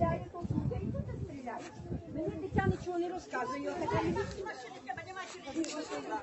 стріляє, то і тут стріляє. Мені дитя нічого не розказує.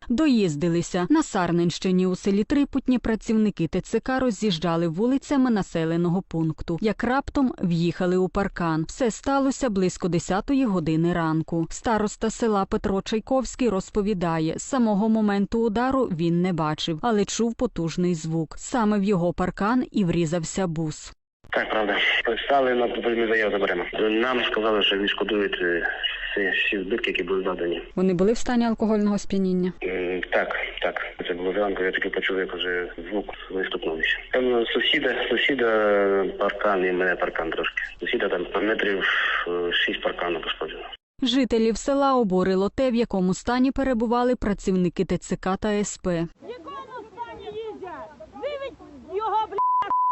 Доїздилися. На Сарненщині у селі Трипутні працівники ТЦК роз'їжджали вулицями населеного пункту. Як раптом в'їхали у паркан. Все сталося близько 10-ї години ранку. Староста села Петро Чайковський розповідає, з самого моменту удару він не бачив, але чув потужний звук. Саме в його паркан і врізався бус. Так, правда. Писали на ми заяву заберемо. Нам сказали, що відшкодують е, всі, всі збитки, які були завдані. Вони були в стані алкогольного сп'яніння. М, Так, так. Це було зранку, я таки почув, як вже звук виступнувся. Там сусіда, сусіда паркан і мене паркан трошки. Сусіда там метрів е, шість паркану пошкоджено. Жителів села обурило те, в якому стані перебували працівники ТЦК та СП. В якому стані їздять? Виведь його, бля,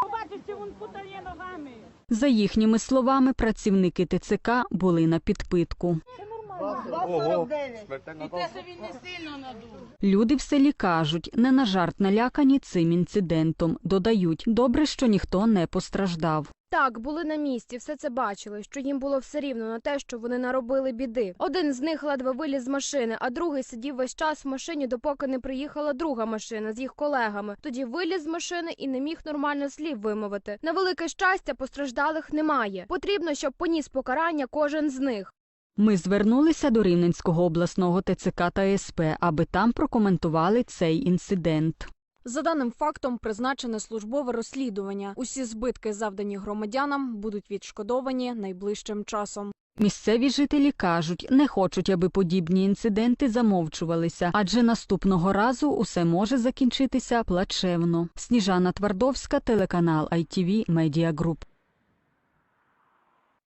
побачиш, чи він путає ногами. За їхніми словами, працівники ТЦК були на підпитку. І те, що він не сильно надув. Люди в селі кажуть, не на жарт налякані цим інцидентом. Додають, добре, що ніхто не постраждав. Так, були на місці, все це бачили, що їм було все рівно на те, що вони наробили біди. Один з них ледве виліз з машини, а другий сидів весь час в машині, допоки не приїхала друга машина з їх колегами. Тоді виліз з машини і не міг нормально слів вимовити. На велике щастя, постраждалих немає. Потрібно, щоб поніс покарання кожен з них. Ми звернулися до Рівненського обласного ТЦК та СП, аби там прокоментували цей інцидент. За даним фактом призначене службове розслідування. Усі збитки, завдані громадянам, будуть відшкодовані найближчим часом. Місцеві жителі кажуть, не хочуть, аби подібні інциденти замовчувалися, адже наступного разу усе може закінчитися плачевно. Сніжана Твардовська, телеканал ITV Media Group.